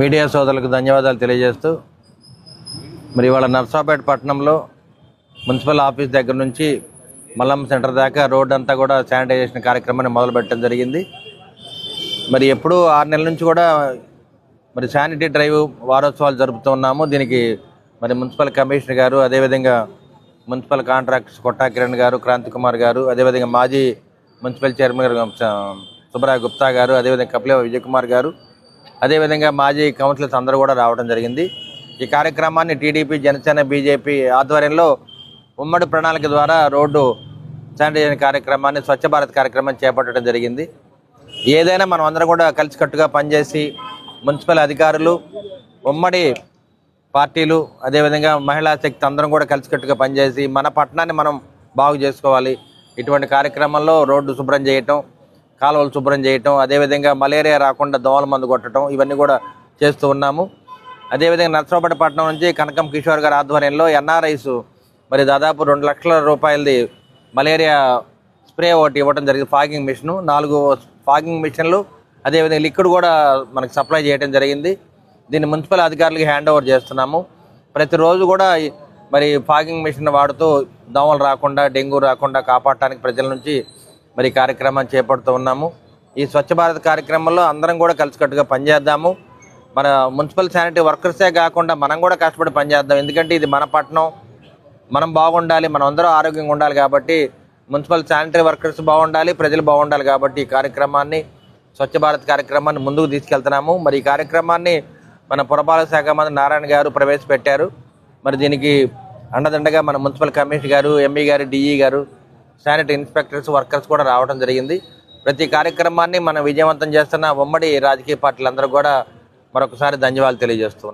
Media సోదరులకు ధన్యవాదాలు తెలియజేస్తూ మరి ఇవాళ నర్సాపేట పట్టణంలో మున్సిపల్ ఆఫీస్ దగ్గర నుంచి మల్లం సెంటర్ దాకా రోడ్ అంతా కూడా శానిటైజేషన్ కార్యక్రమాన్ని మొదలుపెట్టడం జరిగింది. మరి ఎప్పుడూ ఆరు నెలల నుంచి కూడా మరి శానిటరీ డ్రైవ్ వారోత్సవాలు జరుపుతున్నాము దీనికి మరి మున్సిపల్ కమిషనర్ గారు అదేవిధంగా మున్సిపల్ కాంట్రాక్ట్స్ కొట్టా కిరణ్ గారు క్రాంతి కుమార్ గారు అదేవిధంగా మాజీ మున్సిపల్ చైర్మన్ గారు స- గుప్తా గారు అదేవిధంగా కపిల విజయ్ కుమార్ గారు అదేవిధంగా మాజీ కౌన్సిలర్స్ అందరూ కూడా రావడం జరిగింది. ఈ కార్యక్రమాన్ని టీడీపీ జనసేన బీజేపీ ఆధ్వర్యంలో ఉమ్మడి ప్రణాళిక ద్వారా రోడ్డు శానిటైజేషన్ కార్యక్రమాన్ని స్వచ్ఛ భారత్ కార్యక్రమాన్ని చేపట్టడం జరిగింది. ఏదైనా మనం అందరం కూడా కలిసికట్టుగా పనిచేసి మున్సిపల్ అధికారులు ఉమ్మడి పార్టీలు అదేవిధంగా మహిళా శక్తి అందరం కూడా కలిసికట్టుగా పనిచేసి మన పట్టణాన్ని మనం బాగు చేసుకోవాలి. ఇటువంటి కార్యక్రమంలో రోడ్డు శుభ్రం చేయటం కాలువలు శుభ్రం చేయటం అదేవిధంగా మలేరియా రాకుండా దోమల మందు కొట్టడం ఇవన్నీ కూడా చేస్తూ ఉన్నాము. అదేవిధంగా నర్సరావుపేట పట్టణం నుంచి కనకం కిషోర్ గారి ఆధ్వర్యంలో ఎన్ఆర్ఐస్ మరి దాదాపు రెండు లక్షల రూపాయలది మలేరియా స్ప్రే ఒకటి ఇవ్వడం జరిగింది. ఫాగింగ్ మిషన్ నాలుగు ఫాగింగ్ మిషన్లు అదేవిధంగా లిక్విడ్ కూడా మనకి సప్లై చేయడం జరిగింది. దీన్ని మున్సిపల్ అధికారులకి హ్యాండ్ ఓవర్ చేస్తున్నాము. ప్రతిరోజు కూడా మరి ఫాగింగ్ మిషన్ వాడుతూ దోమలు రాకుండా డెంగ్యూ రాకుండా కాపాడటానికి ప్రజల నుంచి మరి కార్యక్రమం కార్యక్రమాన్ని చేపడుతూ ఉన్నాము. ఈ స్వచ్ఛ భారత్ కార్యక్రమంలో అందరం కూడా కలిసికట్టుగా పనిచేద్దాము. మన మున్సిపల్ శానిటరీ వర్కర్సే కాకుండా మనం కూడా కష్టపడి పనిచేద్దాం. ఎందుకంటే ఇది మన పట్టణం. మనం బాగుండాలి మనం అందరూ ఆరోగ్యంగా ఉండాలి కాబట్టి మున్సిపల్ శానిటరీ వర్కర్స్ బాగుండాలి ప్రజలు బాగుండాలి కాబట్టి ఈ కార్యక్రమాన్ని స్వచ్ఛ భారత్ కార్యక్రమాన్ని ముందుకు తీసుకెళ్తున్నాము. మరి ఈ కార్యక్రమాన్ని మన పురపాలక శాఖ మంత్రి నారాయణ గారు ప్రవేశపెట్టారు. మరి దీనికి అండదండగా మన మున్సిపల్ కమిషనర్ గారు ఎంఈ గారు డిఈ గారు శానిటరీ ఇన్స్పెక్టర్స్ వర్కర్స్ కూడా రావడం జరిగింది. ప్రతి కార్యక్రమాన్ని మనం విజయవంతం చేస్తున్న ఉమ్మడి రాజకీయ పార్టీలందరూ కూడా మరొకసారి ధన్యవాదాలు తెలియజేస్తున్నాం.